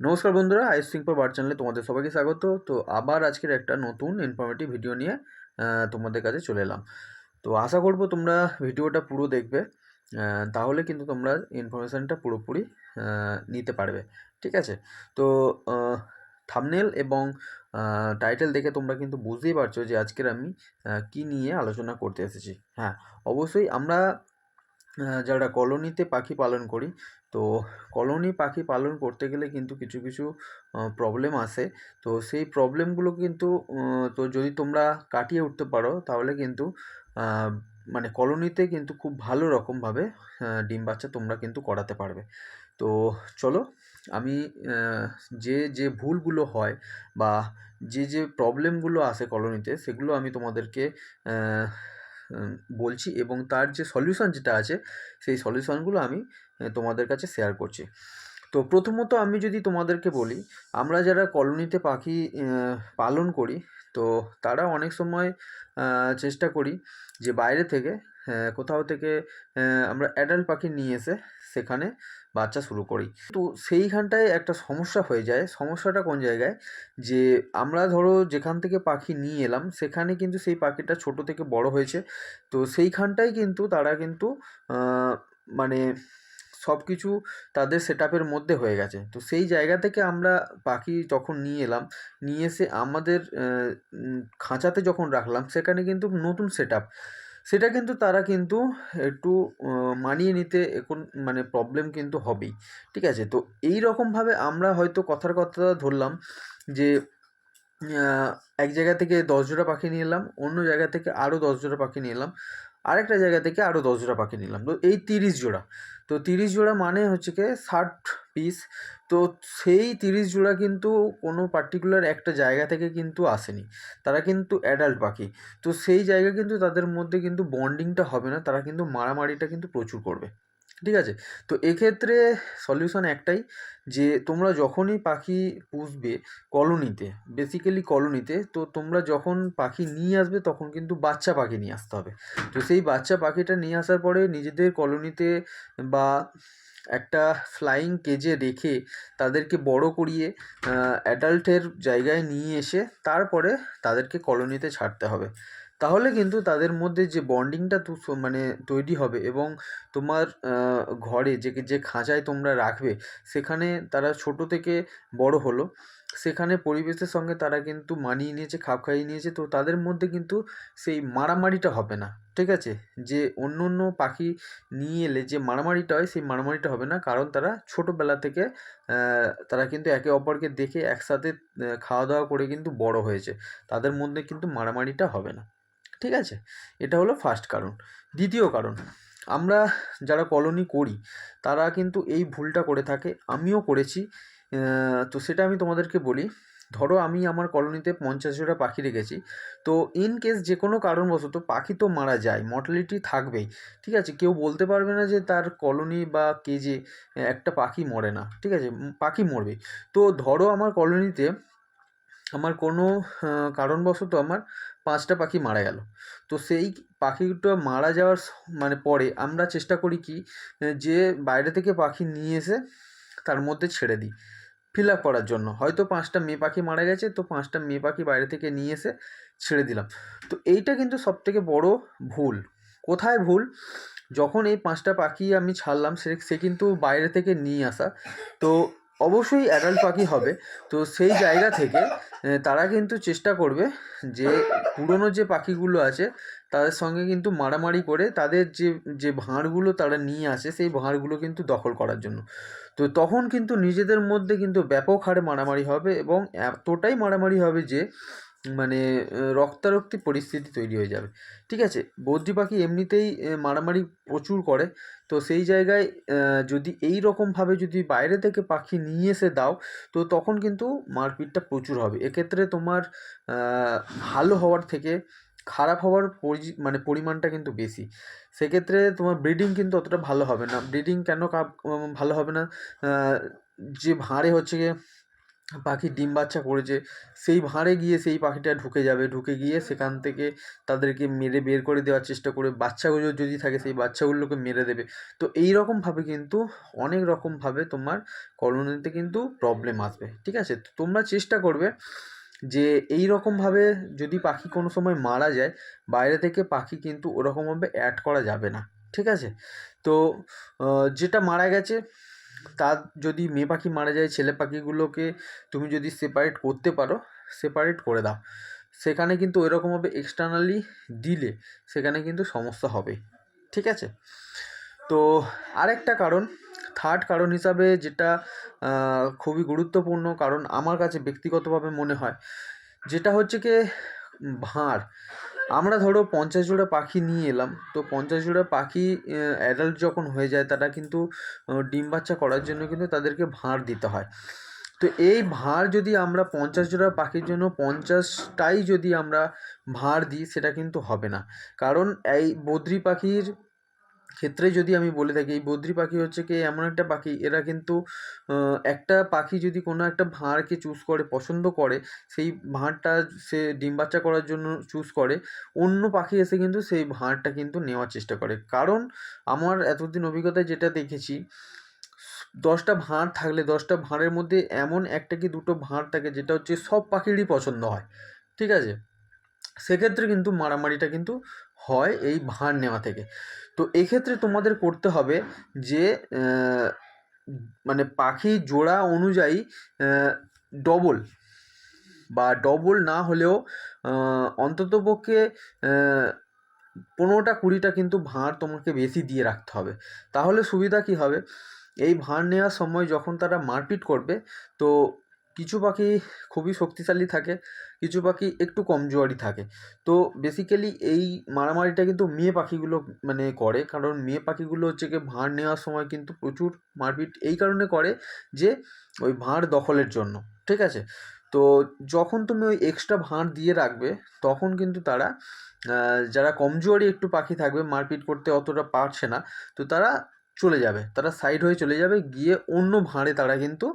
নমস্কার বন্ধুরা, আইস সিংপর বার চ্যানেলে তোমাদের সবাইকে স্বাগত। তো আবার আজকের একটা নতুন ইনফরমেটিভ ভিডিও নিয়ে তোমাদের কাছে চলে এলাম। তো আশা করব তোমরা ভিডিওটা পুরো দেখবে তাহলে কিন্তু তোমরা ইনফরমেশানটা পুরোপুরি নিতে পারবে। ঠিক আছে? তো থামনেল এবং টাইটেল দেখে তোমরা কিন্তু বুঝতেই পারছ যে আজকের আমি কি নিয়ে আলোচনা করতে এসেছি। হ্যাঁ অবশ্যই আমরা যারা কলোনিতে পাখি পালন করি তো কলোনি পাখি পালন করতে গেলে কিন্তু কিছু কিছু প্রবলেম আসে। তো সেই প্রবলেমগুলো কিন্তু তো যদি তোমরা কাটিয়ে উঠতে পারো, তাহলে কিন্তু মানে কলোনিতে কিন্তু খুব ভালো রকমভাবে ডিম বাচ্চা তোমরা কিন্তু করাতে পারবে। তো চলো, আমি যে যে ভুলগুলো হয় বা যে যে প্রবলেমগুলো আসে কলোনিতে, সেগুলো আমি তোমাদেরকে বলছি এবং তার যে সলিউশন যেটা আছে, সেই সলিউশনগুলো আমি তোমাদের কাছে শেয়ার করছি। তো প্রথমত আমি যদি তোমাদেরকে বলি, আমরা যারা কলোনিতে পাখি পালন করি, তো তারা অনেক সময় চেষ্টা করি যে বাইরে থেকে কোথাও থেকে আমরা অ্যাডাল্ট পাখি নিয়ে এসে সেখানে বাচ্চা শুরু করি। তো সেইখানটায় একটা সমস্যা হয়ে যায়। সমস্যাটা কোন জায়গায়? যে আমরা ধরো যেখান থেকে পাখি নিয়ে এলাম, সেখানে কিন্তু সেই পাখিটা ছোট থেকে বড় হয়েছে। তো সেইখানটায় কিন্তু তারা কিন্তু মানে সব কিছু তাদের সেট মধ্যে হয়ে গেছে। তো সেই জায়গা থেকে আমরা পাখি যখন নিয়ে এলাম, নিয়ে এসে আমাদের খাঁচাতে যখন রাখলাম, সেখানে কিন্তু নতুন সেট সেটা কিন্তু তারা কিন্তু একটু মানিয়ে নিতে এখন মানে প্রবলেম কিন্তু হবেই। ঠিক আছে? তো এই রকমভাবে আমরা হয়তো কথার কথা ধরলাম যে এক জায়গা থেকে দশ জোড়া পাখি নিয়ে এলাম, অন্য জায়গা থেকে আরও দশ জোড়া পাখি নিয়ে এলাম। আরেকটা জায়গা থেকে আরও দশ জোড়া পাখি নিলাম। তো এই তিরিশ জোড়া। তো তিরিশ জোড়া মানে হচ্ছে কি ষাট পিস তো সেই তিরিশ জোড়া কিন্তু কোনো পার্টিকুলার একটা জায়গা থেকে কিন্তু আসেনি। তারা কিন্তু অ্যাডাল্ট পাখি। তো সেই জায়গা কিন্তু তাদের মধ্যে কিন্তু বন্ডিংটা হবে না। তারা কিন্তু মারামারিটা কিন্তু প্রচুর করবে। ঠিক আছে? তো এক্ষেত্রে সলিউশন একটাই যে, তোমরা যখনই পাখি পুষবে কলোনিতে বেসিক্যালি কলোনিতে, তো তোমরা যখন পাখি নিয়ে আসবে তখন কিন্তু বাচ্চা পাখি নিয়ে আসতে হবে। তো সেই বাচ্চা পাখিটা নিয়ে আসার পরে নিজেদের কলোনিতে বা একটা ফ্লাইং কেজে রেখে তাদেরকে বড় করিয়ে অ্যাডাল্টের জায়গায় নিয়ে এসে তারপরে তাদেরকে কলোনিতে ছাড়তে হবে। তাহলে কিন্তু তাদের মধ্যে যে বন্ডিংটা তু মানে তৈরি হবে এবং তোমার ঘরে যে যে খাঁচায় তোমরা রাখবে, সেখানে তারা ছোট থেকে বড় হলো। সেখানে পরিবেশের সঙ্গে তারা কিন্তু মানিয়ে নিয়েছে, খাপ খাইয়ে নিয়েছে, তো তাদের মধ্যে কিন্তু সেই মারামারিটা হবে না, ঠিক আছে? যে অন্য অন্য পাখি নিয়ে এলে যে মারামারিটা হয়, সেই মারামারিটা হবে না। কারণ তারা ছোটোবেলা থেকে তারা কিন্তু একে অপরকে দেখে একসাথে খাওয়া দাওয়া করে কিন্তু বড় হয়েছে। তাদের মধ্যে কিন্তু মারামারিটা হবে না। ঠিক আছে? এটা হলো ফার্স্ট কারণ। দ্বিতীয় কারণ, আমরা যারা কলোনি করি, তারা কিন্তু এই ভুলটা করে থাকে। আমিও করেছি। তো সেটা আমি তোমাদেরকে বলি। ধরো আমি আমার কলোনিতে পঞ্চাশ জোড়া পাখি রেখেছি। তো ইন কেস যে কোনো কারণবশত পাখি তো মারা যায় মর্টালিটি থাকবেই, ঠিক আছে? কেউ বলতে পারবে না যে তার কলোনি বা কেজে একটা পাখি মরে না, ঠিক আছে? পাখি মরবে তো ধরো আমার কলোনিতে আমার কোনো কারণবশত আমার পাঁচটা পাখি মারা গেল। তো সেই পাখিটা মারা যাওয়ার মানে পরে আমরা চেষ্টা করি কি যে বাইরে থেকে পাখি নিয়ে এসে তার মধ্যে ছেড়ে দিই ফিল আপ করার জন্য। হয়তো পাঁচটা মেয়ে পাখি মারা গেছে, তো পাঁচটা মেয়ে পাখি বাইরে থেকে নিয়ে এসে ছেড়ে দিলাম। তো এইটা কিন্তু সবথেকে বড় ভুল। কোথায় ভুল? যখন এই পাঁচটা পাখি আমি ছাড়লাম, সে সে কিন্তু বাইরে থেকে নিয়ে আসা। তো অবশ্যই অ্যাডাল্ট পাখি হবে। তো সেই জায়গা থেকে তারা কিন্তু চেষ্টা করবে যে পুরনো যে পাখিগুলো আছে, তাদের সঙ্গে কিন্তু মারামারি করে তাদের যে যে ভাঁড়গুলো তারা নিয়ে আসে, সেই ভাঁড়গুলো কিন্তু দখল করার জন্য। তো তখন কিন্তু নিজেদের মধ্যে কিন্তু ব্যাপক হারে মারামারি হবে এবং এতটাই মারামারি হবে যে মানে রক্তারক্তি পরিস্থিতি তৈরি হয়ে যাবে। ঠিক আছে? বদ্রি পাখি এমনিতেই মারামারি প্রচুর করে। তো সেই জায়গায় যদি এই রকমভাবে যদি বাইরে থেকে পাখি নিয়ে এসে দাও, তো তখন কিন্তু মারপিটটা প্রচুর হবে। এক্ষেত্রে তোমার ভালো হওয়ার থেকে খারাপ হওয়ার মানে পরিমাণটা কিন্তু বেশি। সেক্ষেত্রে তোমার ব্রিডিং কিন্তু অতটা ভালো হবে না। ব্রিডিং কেন ভালো হবে না? যে ভাঁড়ে হচ্ছে গিয়ে পাখি ডিম বাচ্চা করেছে, সেই ভাঁড়ে গিয়ে সেই পাখিটা ঢুকে যাবে, ঢুকে গিয়ে সেখান থেকে তাদেরকে মেরে বের করে দেওয়ার চেষ্টা করে, বাচ্চাগুলো যদি থাকে সেই বাচ্চাগুলোকে মেরে দেবে। তো এই রকমভাবে কিন্তু, অনেক রকমভাবে তোমার কলোনিতে কিন্তু প্রবলেম আসবে, ঠিক আছে? তো তোমরা চেষ্টা করবে যে এই রকমভাবে যদি পাখি কোনো সময় মারা যায়, বাইরে থেকে পাখি কিন্তু ওরকমভাবে অ্যাড করা যাবে না, ঠিক আছে? তো যেটা মারা গেছে তার যদি মেয়ে পাখি মারা যায়, ছেলে পাখিগুলোকে তুমি যদি সেপারেট করতে পারো সেপারেট করে দাও। সেখানে কিন্তু ওইরকমভাবে এক্সটার্নালি দিলে সেখানে কিন্তু সমস্যা হবে। ঠিক আছে? তো আরেকটা কারণ থার্ড কারণ হিসাবে যেটা খুবই গুরুত্বপূর্ণ কারণ আমার কাছে ব্যক্তিগতভাবে মনে হয়, যেটা হচ্ছে কি, ভাঁড়। আমরা ধরো পঞ্চাশ জোড়া পাখি নিয়ে এলাম, তো পঞ্চাশ জোড়া পাখি অ্যাডাল্ট যখন হয়ে যায় তারা কিন্তু ডিম বাচ্চা করার জন্য কিন্তু তাদেরকে ভাঁড় দিতে হয়। তো এই ভাঁড় যদি আমরা পঞ্চাশ জোড়া পাখির জন্য পঞ্চাশটাই যদি আমরা ভাঁড় দিই, সেটা কিন্তু হবে না। কারণ এই বদ্রি পাখির ক্ষেত্রে যদি আমি বলে থাকি, এই বদ্রি পাখি হচ্ছে কি এমন একটা পাখি, এরা কিন্তু একটা পাখি যদি কোনো একটা ভাঁড়কে চুজ করে, পছন্দ করে, সেই ভাঁড়টা সে ডিম বাচ্চা করার জন্য চুজ করে, অন্য পাখি এসে কিন্তু সেই ভাঁড়টা কিন্তু নেওয়ার চেষ্টা করে। কারণ আমার এতদিন অভিজ্ঞতায় যেটা দেখেছি, দশটা ভাঁড় থাকলে, দশটা ভাঁড়ের মধ্যে এমন একটা কি দুটো ভাঁড় থাকে, যেটা হচ্ছে সব পাখিরই পছন্দ হয়, ঠিক আছে? সেক্ষেত্রে কিন্তু মারামারিটা কিন্তু হয় এই ভাঁড় নেওয়া থেকে। তো এক্ষেত্রে তোমাদের করতে হবে যে মানে পাখি জোড়া অনুযায়ী ডবল বা ডবল না হলেও অন্ততপক্ষে পনেরোটা কুড়িটা কিন্তু ভাঁড় তোমাকে বেশি দিয়ে রাখতে হবে। তাহলে সুবিধা কী হবে? এই ভাঁড় নেওয়ার সময় যখন তারা মারপিট করবে, তো কিছু পাখি খুবই শক্তিশালী থাকে, কিছু পাখি একটু কমজোরি থাকে। তো বেসিক্যালি এই মারামারিটা কিন্তু মেয়ে পাখিগুলো মানে করে, কারণ মেয়ে পাখিগুলো হচ্ছে কি ভাঁড় নেওয়ার সময় কিন্তু প্রচুর মারপিট এই কারণে করে যে ওই ভাঁড় দখলের জন্য, ঠিক আছে? তো যখন তুমি ওই এক্সট্রা ভাঁড় দিয়ে রাখবে, তখন কিন্তু তারা যারা কমজোরি একটু পাখি থাকবে, মারপিট করতে অতটা পারছে না, তো তারা চলে যাবে। তারা সাইড হয়ে চলে যাবে, গিয়ে অন্য ভাঁড়ে তারা কিন্তু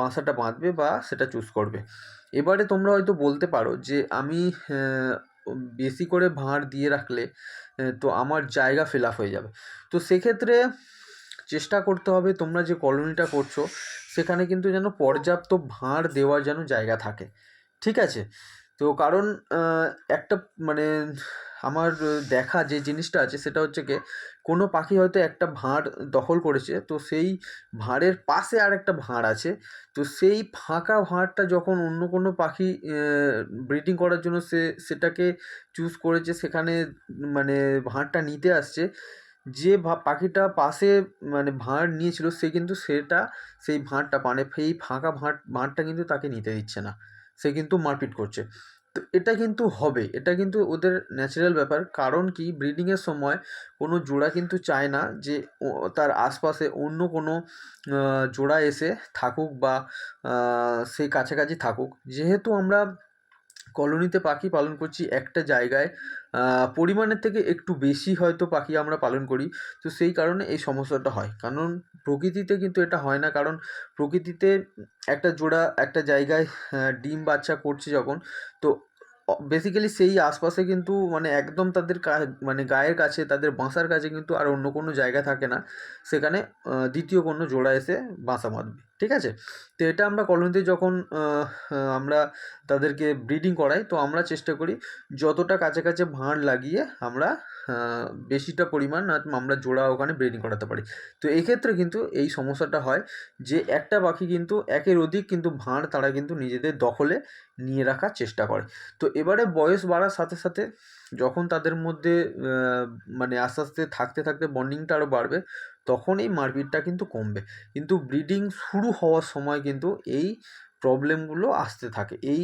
বাসাটা বাঁধবে বা সেটা চুজ করবে। এবারে তোমরা হয়তো বলতে পারো যে, আমি বেশি করে ভাঁড় দিয়ে রাখলে তো আমার জায়গা ফিল হয়ে যাবে। তো সেক্ষেত্রে চেষ্টা করতে হবে, তোমরা যে কলোনিটা করছ, সেখানে কিন্তু যেন পর্যাপ্ত ভাঁড় দেওয়ার যেন জায়গা থাকে। ঠিক আছে? তো কারণ একটা মানে আমার দেখা যে জিনিসটা আছে, সেটা হচ্ছে কি কোনো পাখি হয়তো একটা ভাঁড় দখল করেছে, তো সেই ভাঁড়ের পাশে আর একটা ভাঁড় আছে, তো সেই ফাঁকা ভাঁড়টা যখন অন্য কোনো পাখি ব্রিডিং করার জন্য সে, সেটাকে চুজ করেছে, সেখানে মানে ভাঁড়টা নিতে আসছে, যে পাখিটা পাশে মানে ভাঁড় নিয়েছিল, সে কিন্তু সেটা, সেই ভাঁড়টা মানে সেই ফাঁকা ভাঁড়, ভাঁড়টা কিন্তু তাকে নিতে দিচ্ছে না, সে কিন্তু মারপিট করছে। তো এটা কিন্তু হবে। এটা কিন্তু ওদের ন্যাচারাল ব্যাপার। কারণ কি? ব্রিডিংয়ের সময় কোনো জোড়া কিন্তু চায় না যে তার আশপাশে অন্য কোনো জোড়া এসে থাকুক বা সেই কাছাকাছি থাকুক। যেহেতু আমরা কলোনিতে পাখি পালন করছি একটা জায়গায়। পরিমাণের থেকে একটু বেশি হয়তো পাখি আমরা পালন করি। তো সেই কারণে এই সমস্যাটা হয়। কারণ প্রকৃতিতে কিন্তু এটা হয় না। কারণ প্রকৃতিতে একটা জোড়া, একটা জায়গায় ডিম বাচ্চা করছে যখন, তো বেসিক্যালি সেই আশপাশে কিন্তু মানে একদম তাদের মানে গায়ের কাছে, তাদের বাসার কাছে কিন্তু আর অন্য কোনো জায়গা থাকে না। সেখানে দ্বিতীয় কোনো জোড়া এসে বাসা বাঁধবে। ঠিক আছে? তো এটা আমরা কলোনিতে যখন আমরা তাদেরকে ব্রিডিং করাই, তো আমরা চেষ্টা করি যতটা কাছে কাছে ভাঁড় লাগিয়ে আমরা বেশিটা পরিমাণ আমরা জোড়া ওখানে ব্রিডিং করাতে পারি। তো এক্ষেত্রে কিন্তু এই সমস্যাটা হয় যে একটা পাখি কিন্তু একের অধিক কিন্তু ভাঁড় তারা কিন্তু নিজেদের দখলে নিয়ে রাখার চেষ্টা করে। তো এবারে বয়স বাড়ার সাথে সাথে যখন তাদের মধ্যে মানে আস্তে আস্তে থাকতে থাকতে বন্ডিংটা আরও বাড়বে তখন এই মারপিটটা কিন্তু কমবে। কিন্তু ব্রিডিং শুরু হওয়ার সময় কিন্তু এই প্রবলেমগুলো আসতে থাকে। এই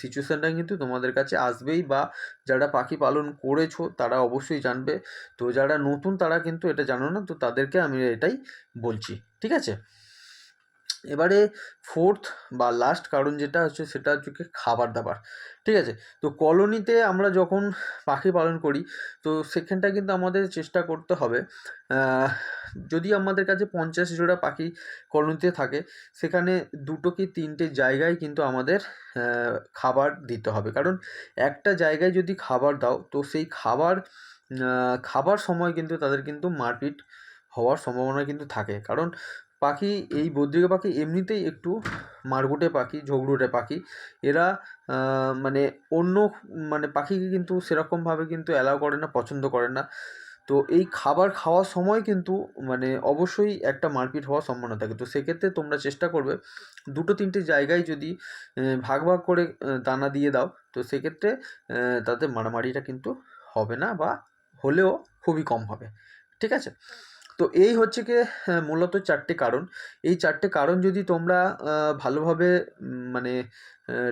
সিচুয়েশানটা কিন্তু তোমাদের কাছে আসবেই বা যারা পাখি পালন করেছ তারা অবশ্যই জানবে। তো যারা নতুন তারা কিন্তু এটা জানো না, তো তাদেরকে আমি এটাই বলছি। ঠিক আছে? এবারে ফোর্থ বা লাস্ট কারণ যেটা হচ্ছে সেটা হচ্ছে কি খাবার দাবার, ঠিক আছে? তো কলোনিতে আমরা যখন পাখি পালন করি, তো সেখানটা কিন্তু আমাদের চেষ্টা করতে হবে যদি আমাদের কাছে পঞ্চাশ জোড়া পাখি কলোনিতে থাকে, সেখানে দুটো কি তিনটে জায়গায় কিন্তু আমাদের খাবার দিতে হবে। কারণ একটা জায়গায় যদি খাবার দাও, তো সেই খাবার খাবার সময় কিন্তু তাদের কিন্তু মারপিট হওয়ার সম্ভাবনা কিন্তু থাকে। কারণ পাখি, এই বদ্রিকা পাখি এমনিতেই একটু মারগুটে পাখি, ঝগড়ুটে পাখি। এরা মানে অন্য মানে পাখিকে কিন্তু সেরকমভাবে কিন্তু অ্যালাউ করে না, পছন্দ করে না। তো এই খাবার খাওয়ার সময় কিন্তু মানে অবশ্যই একটা মারপিট হওয়ার সম্ভাবনা থাকে। তো সেক্ষেত্রে তোমরা চেষ্টা করবে, দুটো তিনটে জায়গায় যদি ভাগ ভাগ করে দানা দিয়ে দাও, তো সেক্ষেত্রে তাতে মারামারিটা কিন্তু হবে না বা হলেও খুবই কম হবে। ঠিক আছে? তো এই হচ্ছে কি হ্যাঁ, মূলত চারটে কারণ। এই চারটে কারণ যদি তোমরা ভালোভাবে মানে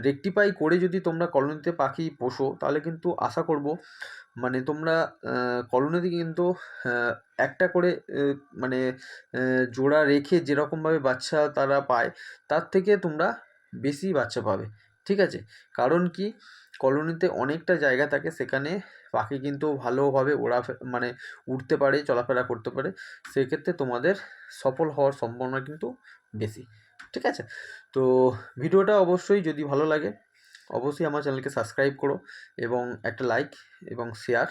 রেকটিফাই করে যদি তোমরা কলোনিতে পাখি পোষো তাহলে কিন্তু আশা করব মানে তোমরা কলোনিতে কিন্তু একটা করে মানে জোড়া রেখে যেরকমভাবে বাচ্চা তারা পায় তার থেকে তোমরা বেশি বাচ্চা পাবে। ঠিক আছে? কারণ কি কলোনিতে অনেকটা জায়গা থাকে সেখানে পাখি কিন্তু ভালোভাবে ওড়া মানে উঠতে পারে, চলাফেরা করতে পারে। সেক্ষেত্রে তোমাদের সফল হওয়ার সম্ভাবনা কিন্তু বেশি। ঠিক আছে? তো ভিডিওটা অবশ্যই যদি ভালো লাগে, অবশ্যই আমার চ্যানেলকে সাবস্ক্রাইব করো এবং একটা লাইক এবং শেয়ার।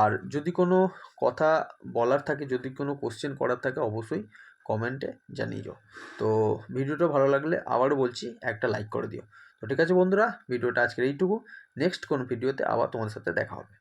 আর যদি কোনো কথা বলার থাকে, যদি কোনো কোশ্চেন করার থাকে, অবশ্যই কমেন্টে জানিয়ে যাও তো ভিডিওটা ভালো লাগলে আবারও বলছি, একটা লাইক করে দিও। তো ঠিক আছে বন্ধুরা, ভিডিওটা আজকের এইটুকু। নেক্সট কোনো ভিডিওতে আবার তোমাদের সাথে দেখা হবে।